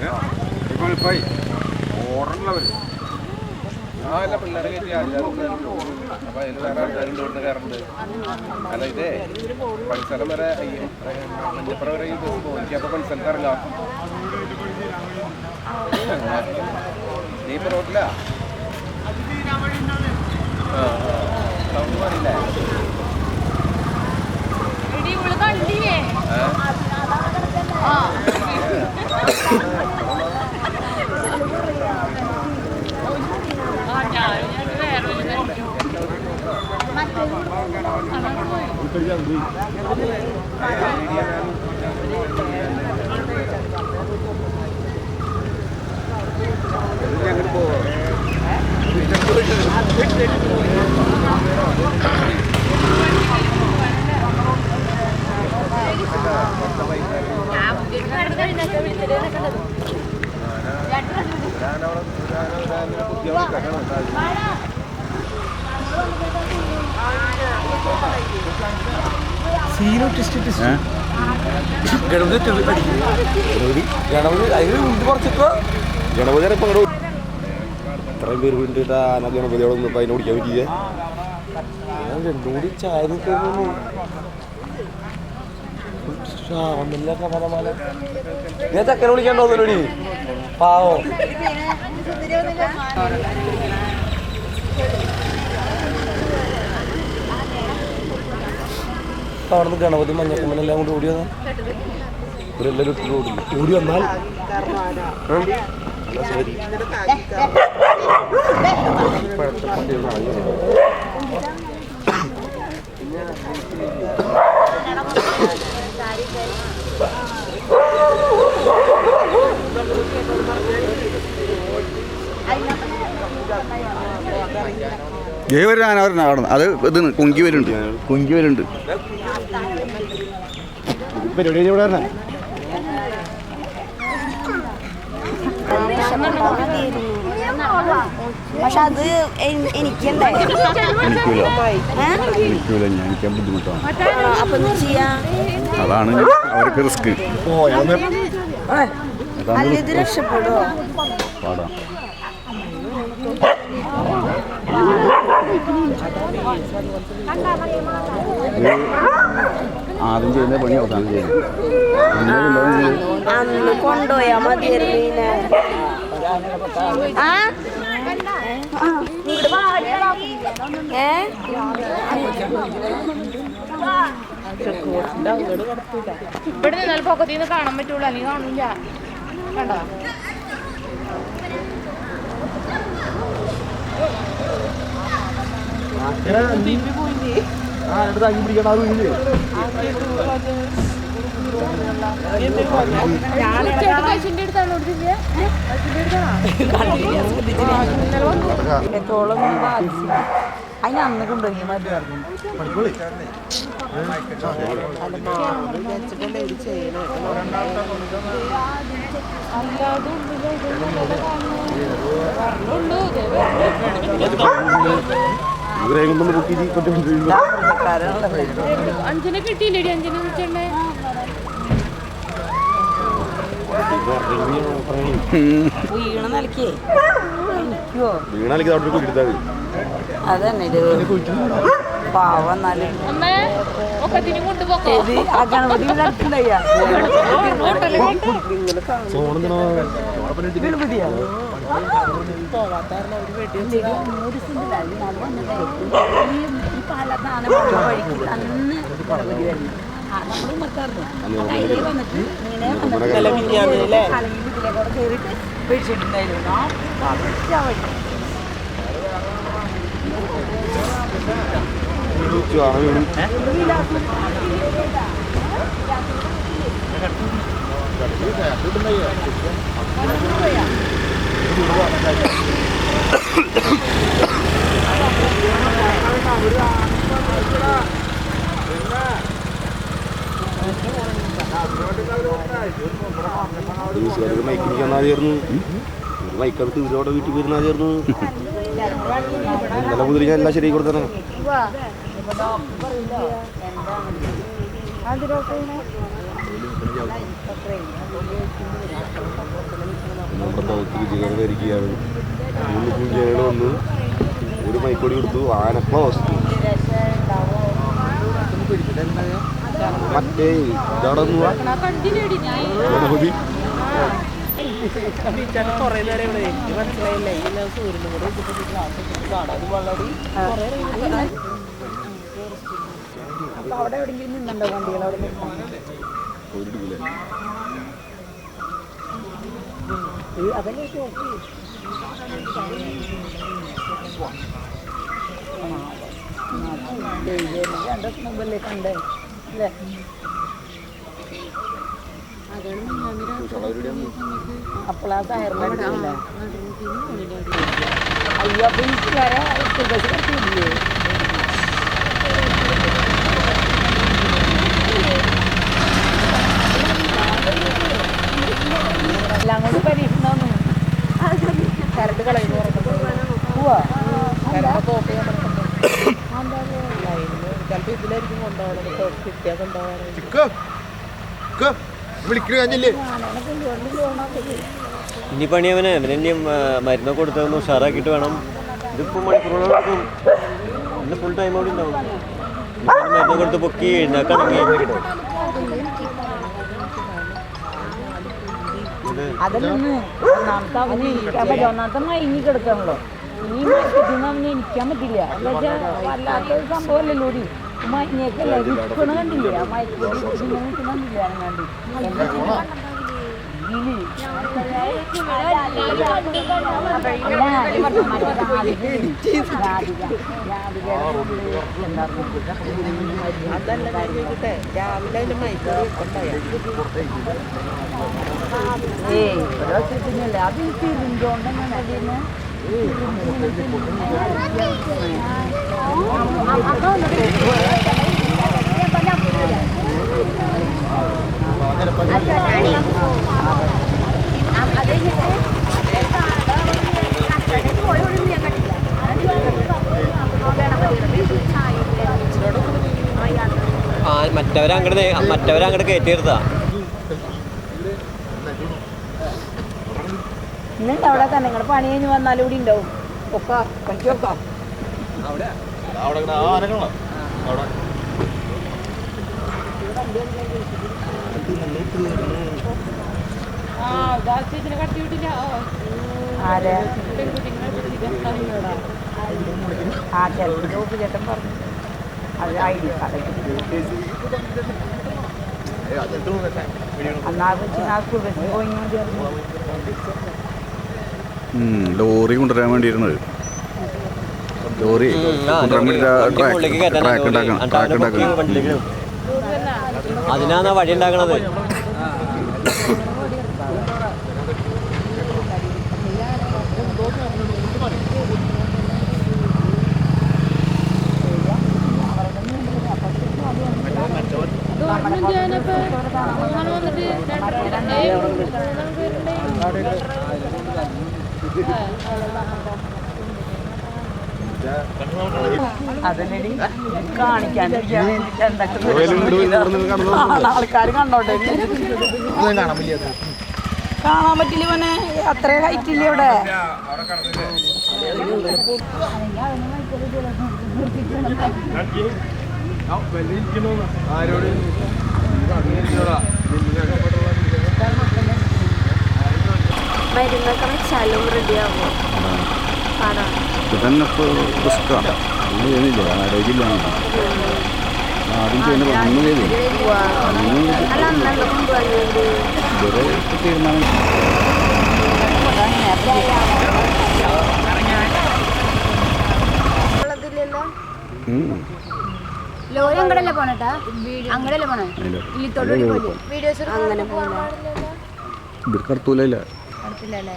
ഇപ്പോഴായി ഓർഡറുള്ളവർ ആ അല്ല പിള്ളേരെ കയറ്റി അപ്പൊ അതിന് വേറെ ആൾക്കാരുണ്ട് ഇവിടുന്ന് കയറുന്നുണ്ട് അല്ല ഇതേ പണിസ്ഥലം വരെ മഞ്ഞപ്പുറം വരെ ഈ എനിക്കപ്പോൾ പണിസ്ഥലത്ത് ഇറങ്ങാം. നീ ഇപ്പൊ റോട്ടിലാ? ആ സൗണ്ട് മാറിയില്ലേ? ആ ഞാൻ ഞാൻ വേറെ ഒരു കണ്ടിട്ടു. അതാണ് ഗണപതി ഇപ്പൊ അങ്ങോട്ട് ഇത്രയും പേര് വീണ്ടിട്ട് ആന ഗണപതിയോട് നിന്നപ്പോ അതിനെ ഓടിക്കാൻ പറ്റിയേ ഞാൻ ഞാൻ ചക്കനെ പാവോ. അവിടെ ഗണപതി മഞ്ഞക്കുമ്മനെല്ലാം കൂടി ഓടി വന്നാൽ ഇവരെല്ലാവരും ഇട്ട് ഓടി. ഓടി വന്നാൽ ശരി അത് ഇത് കുങ്കി വരുന്നുണ്ട്. കുങ്കി വരുന്നുണ്ട്. പരിപാടി ഇവിടെ വരണേ. പക്ഷെ അത് എ- എനിക്കുണ്ടായി എനിക്കൂല. ഞാൻ ബുദ്ധിമുട്ടാണ്. അപ്പൊ അതാണ് അവർക്ക് റിസ്ക്. അല്ല ഇത് രക്ഷപ്പെടുവോ? പാടാം. ആദ്യം ചെയ്യുന്ന പണി അവസാനം ചെയ്യുന്നത്. അന്ന് കൊണ്ടുപോയാ. ഏ ഇവിടെ നിന്നാൽ പൊക്കത്തിൽ നിന്ന് കാണാൻ പറ്റുള്ളൂ അല്ലെങ്കിൽ കാണില്ല കണ്ടോ എത്തോളം അതിന് അന്ന് കൊണ്ടുപോയി മതി. അല്ലാതെ ഉള്ളിൽ ഇതൊന്നും പറഞ്ഞുള്ളൂ ഇവരെ കൊണ്ടൊന്ന് ബുക്ക് ചെയ്ത് കൊണ്ടുവരുന്നു അഞ്ചിനെ കിട്ടിയില്ലേടി അഞ്ചിനെ വിളിച്ചേ വീണ നിലക്കേ എനിക്കോ വീണാലേക്ക് അവിടെ കൂട്ടിയെടുത്താൽ മതി അതന്നെ ഇത് പാവം എന്നാലും അമ്മേ ഒക്കത്തിനും കൊണ്ടുപോക്കോ ഇത് ആ ഗണപതി നടത്തുണ്ടായ സോണെന്താണോ ഗണപതിയാ പേടിച്ചിട്ടുണ്ടായിരുന്നു ആ വഴി മൈക്കിൽ ചെന്നാലായിരുന്നു മൈക്കെടുത്ത് ഇവരോടെ വീട്ടിൽ വരുന്നായിരുന്നു ഇന്നലെ മുതൽ ഞാൻ എല്ലാം ശരിയാക്കി കൊടുത്തതാണ്. നമ്മുടെ തൗത്ത് വിജയകരം ധരിക്കുകയാണ് മൂന്ന് കുഞ്ഞുങ്ങൾ വന്ന് ഒരു മൈക്കോടി കൊടുത്തു. ആന ക്ലോസ് മറ്റേ ഇതടങ്ങുക ഗണപതി. കൊറേ നേരം ഇവിടെ എനിക്ക് മനസ്സിലായില്ല ഈ ഞാൻ സൂര്യനും കൂടെ ക്ലാസ് കാണാൻ വളരെ അവിടെ എവിടെയെങ്കിലും നിന്നുണ്ടോ വണ്ടികൾ? അവിടെ നിൽക്കാൻ അതല്ലേ ഷോക്ക് രണ്ടു ദിവസം മുമ്പല്ലേ കണ്ടേ അല്ലേ അപ്പോഴാ ടയറിലടിച്ചില്ല അയ്യോ അപ്പൊ എനിക്ക് വരെ ബസ് കത്തിയില്ലേ വിളിക്കുക ഇനി പണി അവനെ. അവനെ ഇനി മരുന്ന് കൊടുത്തൊന്ന് ഉഷാറാക്കിയിട്ട് വേണം. ഇതിപ്പോൾ മണിക്കൂറോളം ഇന്ന് ഫുൾ ടൈം അവിടെ ഉണ്ടാവും. ഇനി മരുന്ന് കൊടുത്ത് പൊക്കി എഴുന്നേക്കാണെങ്കിൽ അതിലൊന്ന് ഒന്നാമത്തെ അവന് ഇരിക്കാൻ പറ്റില്ല. ഒന്നാമത്തെ മയങ്ങി കിടക്കണല്ലോ. ഈ മയക്കത്തിൽ അവന് ഇരിക്കാൻ പറ്റില്ല. എന്താ വെച്ചാൽ വല്ലാത്ത സംഭവമല്ലല്ലോ കൂടി മയങ്ങിയൊക്കെയല്ല ഇരിക്കണ കണ്ടില്ലേ ആ ഇല്ലേ? രാധിക. രാധികയുടെ ഏയ് അത് ഈ തിരിഞ്ഞോണ്ടെന്നാണ് അതിന് മറ്റവരങ്ങോട്ട് മറ്റവരങ്ങോട്ട് കയറ്റി നിർത്താ ഇന്നുണ്ട് അവിടെ തന്നെ. നിങ്ങൾ പണി കഴിഞ്ഞ് വന്നാലും കൂടി ഉണ്ടാവും. ഒക്കെ പണിക്ക് വെക്കാം ആരെ? ആ ജോബ് ചേട്ടൻ പറഞ്ഞു. അത് ഐ ഡി കാർഡ് എന്നാ വെച്ച് ആ സ്കൂൾ ബസ്സിൽ പോയി ചേർന്നു ലോറി കൊണ്ടുവരാൻ വേണ്ടിയിരുന്നത്. ലോറി കൊണ്ടുവരാൻ വേണ്ടി ട്രാക്ക് ഉണ്ടാക്കണം ട്രാക്ക് ഉണ്ടാക്കണം. അതിനാണ് വഴി ഉണ്ടാക്കണത്. അതല്ലടി കാണിക്കാൻ. ആൾക്കാർ കണ്ടോട്ടെ? കാണാൻ പറ്റില്ല. ഇവനെ അത്ര ഹൈറ്റ് ഇല്ല ഇവിടെ? മരുന്നൊക്കെ വെച്ചാലും റെഡിയാവും പാടാണ് ഇത് തന്നെ ഇപ്പോൾ റിസ്ക്കാണ് ഒന്നും ചെയ്യുന്നില്ല. ആരോഗ്യമില്ല ആദ്യം ചെയ്യുന്നത് ഒന്നും ചെയ്തില്ല. ഇതുവരെ തീരുമാനം. ലോറി അങ്ങടല്ലേ പോണട്ടാ അങ്ങടല്ലേ പോണേ? വീഡിയോസ് അങ്ങനെ ഇവർക്ക് അടുത്തൂല അടുത്തില്ലല്ലേ?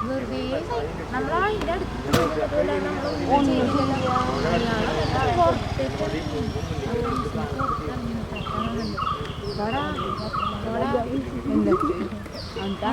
വെറുതെ നമ്മളതിന്റെ അടുത്ത് പുറത്തേക്ക് എന്താ